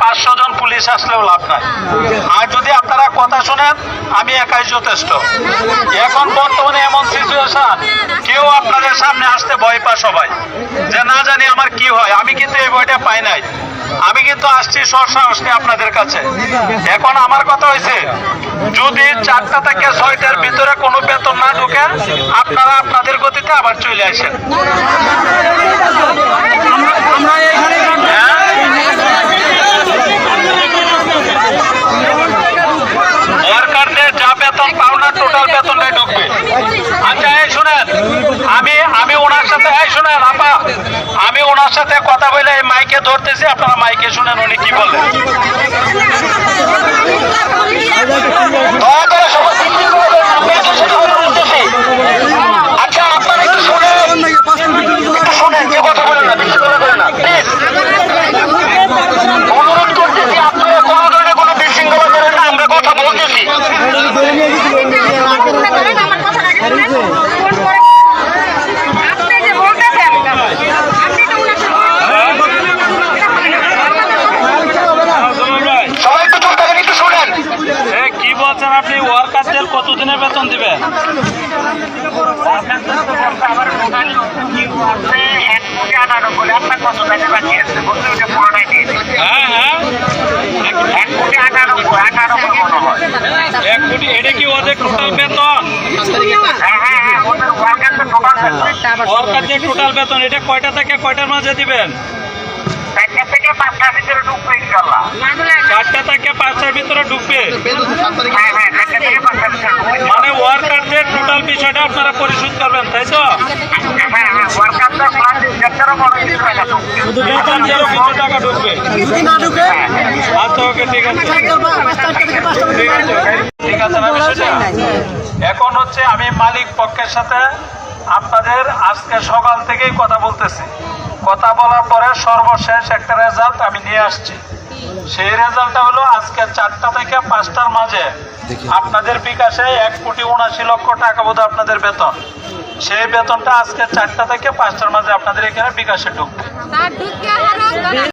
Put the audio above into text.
পাঁচশো জন পুলিশ আসলেও লাভ নাই আর যদি আপনারা কথা শুনেন আমি একাই যথেষ্ট এখন বর্তমানে এমন সিচুয়েশন কেউ আপনাদের সামনে আসতে ভয় পায় সবাই যে না জানি আমার কি হয় আমি কিন্তু এই বইটা পাই নাই আমি কিন্তু আসছি সসাহস নিয়ে আপনাদের কাছে এখন আমার কথা হয়েছে যদি চারটা থেকে ছয়টার ভিতরে কোনো বেতন না ঢুকে আপনারা আপনাদের গতিতে আবার চলে আসেন ওয়ার্কারদের যা বেতন পাওনা টোটাল বেতনটাই ঢুকবে আচ্ছা এই শুনেন আমি আমি ওনার সাথে এই শুনেন আপা আমি ওনার সাথে কথা বলে এই মাইকে ধরতেছি আপনারা মাইকে শুনেন উনি কি বলেন দয়া করে সবাই বিক্রি করে দেন, আমি একটু সেটা কথা বলতেছি। আচ্ছা আপনারা একটু শুনেন একটু শুনেন যে কথা বলেন না বেশি কথা বলেন না প্লিজ অনুরোধ করতেছি আপনারা কোনো ধরনের কোনো বিশৃঙ্খলা করেন না আমরা কথা বলতেছি আপনি যে বলতেছেন আপনি তো উনার সবাই একটু চুপ থাকেন একটু শুনেন কি বলছেন আপনি ওয়ার্কারদের কতদিনের বেতন দিবেন? হ্যাঁ হ্যাঁ। এক এটা কি ওদের টোটাল বেতন? ওয়ার্কারদের টোটাল বেতন, এটা কয়টা থেকে কয়টার মাঝে দিবেন? চারটা থেকে পাঁচটার ভিতরে ঢুকবে? টোটাল বিষয়টা আপনারা পরিশোধ করবেন তাই তো? বেতন দিয়ে কিছু টাকা ঢুকবে। আচ্ছা ওকে ঠিক আছে। ঠিক আছে। ঠিক আছে না বিষয়টা এখন হচ্ছে আমি মালিক পক্ষের সাথে আপনাদের আজকে সকাল থেকেই কথা বলতেছি। কথা বলার পরে সর্বশেষ একটা রেজাল্ট আমি নিয়ে আসছি। সেই রেজাল্টটা হলো আজকে চারটা থেকে পাঁচটার মাঝে। আপনাদের বিকাশে এক কোটি উনাশি লক্ষ টাকা বোধ আপনাদের বেতন। সেই বেতনটা আজকে চারটা থেকে পাঁচটার মাঝে আপনাদের এখানে বিকাশে ঢুকবে।